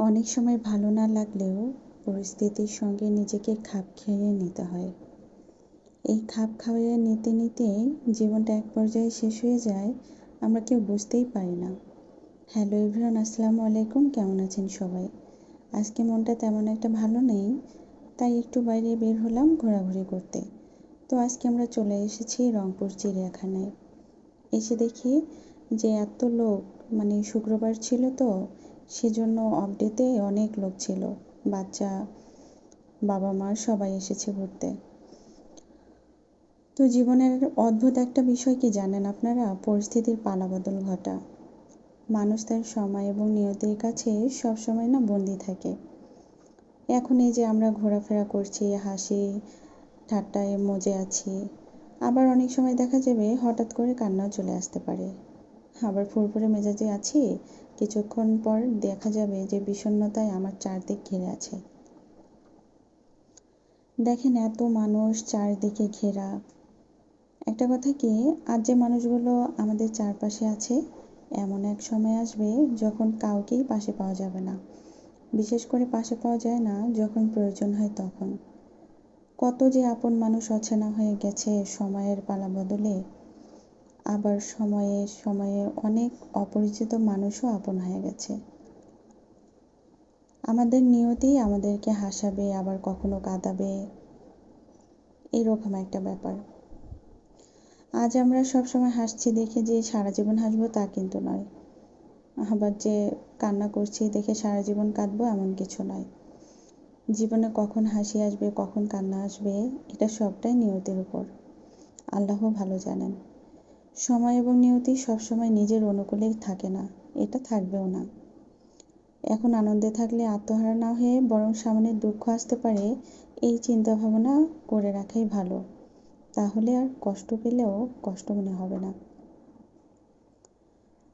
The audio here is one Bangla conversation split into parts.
অনেক সময় ভালো না লাগলেও পরিস্থিতির সঙ্গে নিজেকে খাপ খাইয়ে নিতে হয়। এই খাপ খাইয়ে নিতে নিতে জীবনটা এক পর্যায়ে শেষ হয়ে যায়, আমরা কেউ বুঝতেই পারি না। হ্যালো এভরিওয়ান, আসসালামু আলাইকুম, কেমন আছেন সবাই? আজকে মনটা তেমন একটা ভালো নেই, তাই একটু বাইরে বের হলাম ঘোরাঘুরি করতে। তো আজকে আমরা চলে এসেছি রংপুর চিড়িয়াখানায়। এসে দেখি যে এত লোক মানে শুক্রবার ছিল তো, সেজন্য অফডেতে অনেক লোক ছিল। বাচ্চা, বাবা মা সবাই এসেছে ঘুরতে। তো জীবনের অদ্ভুত একটা বিষয় কি জানেন আপনারা? পরিস্থিতির পালাবদল ঘটা। মানুষ তার সময় এবং নিয়তির কাছে সবসময় না বন্দি থাকে। এখন এই যে আমরা ঘোরাফেরা করছি, হাসি, ঠাট্টায় মজে আছি, আবার অনেক সময় দেখা যাবে হঠাৎ করে কান্নাও চলে আসতে পারে। আবার ফুরফুরে মেজাজে আছি, কিছুক্ষণ পর দেখা যাবে যে বিষণ্ণতায় আমার চারদিক ঘিরে আছে। দেখেন এত মানুষ চারদিকে ঘেরা। একটা কথা কি, আজ যে মানুষগুলো আমাদের চারপাশে আছে, এমন এক সময় আসবে যখন কাউকেই পাশে পাওয়া যাবে না। বিশেষ করে পাশে পাওয়া যায় না যখন প্রয়োজন হয় তখন। কত যে আপন মানুষ অচেনা হয়ে গেছে সময়ের পালা বদলে আবার সময়ে সময়ে অনেক অপরিচিত মানুষও আপন হয়ে গেছে। আমাদের নিয়তি আমাদেরকে হাসাবে, আবার কখনো কাঁদাবে। এরকম একটা ব্যাপার। আজ আমরা সবসময় হাসছি দেখে যে সারা জীবন হাসবো তা কিন্তু নয়। আবার যে কান্না করছি দেখে সারা জীবন কাঁদবো এমন কিছু নয়। জীবনে কখন হাসি আসবে, কখন কান্না আসবে, এটা সবটাই নিয়তির উপর। আল্লাহ ভালো জানেন। সময় এবং নিয়তি সবসময় নিজের অনুকূলে থাকে না, এটা থাকবেও না। এখন আনন্দে থাকলে আত্মহারা না হয়ে বরং সামনে দুঃখ আসতে পারে, এই চিন্তা ভাবনা করে রাখাই ভালো। তাহলে আর কষ্ট পেলেও কষ্ট মনে হবে না।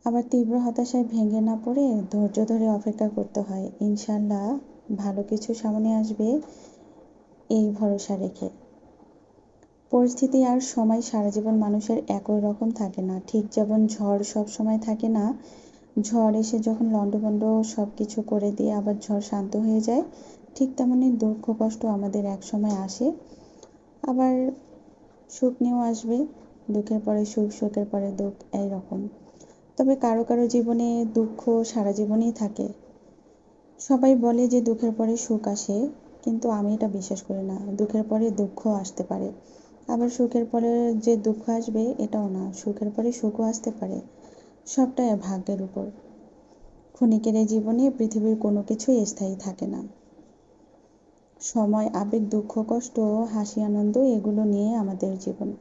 আবার তীব্র হতাশায় ভেঙে না পড়ে ধৈর্য ধরে অপেক্ষা করতে হয়। ইনশাল্লাহ ভালো কিছু সামনে আসবে, এই ভরসা রেখে। পরিস্থিতি আর সময় সারা জীবন মানুষের একই রকম থাকে না। ঠিক যেমন ঝড় সব সময় থাকে না, ঝড় এসে যখন লণ্ডভণ্ড সব কিছু করে দিয়ে আবার ঝড় শান্ত হয়ে যায়, ঠিক তেমনই দুঃখ, কষ্ট আমাদের এক সময় আসে। আবার সুখ নিয়েও আসবে, দুঃখের পরে সুখ, সুখের পরে দুঃখ, এই রকম। তবে কারও কারও জীবনে দুঃখ সারা জীবনই থাকে। সবাই বলে যে দুঃখের পরে সুখ আসে, কিন্তু আমি এটা বিশ্বাস করি না। দুঃখের পরে দুঃখ আসতে পারে। আবার সুখের পরে যে দুঃখ আসবে, এটাও না। সুখের পরে সুখও আসতে পারে। সবটাই ভাগ্যের উপর। ক্ষণিকের এই জীবনে পৃথিবীর কোনো কিছুই স্থায়ী থাকে না। সময়, আবেগ, দুঃখ, কষ্ট, হাসি, আনন্দ, এগুলো নিয়ে আমাদের জীবন।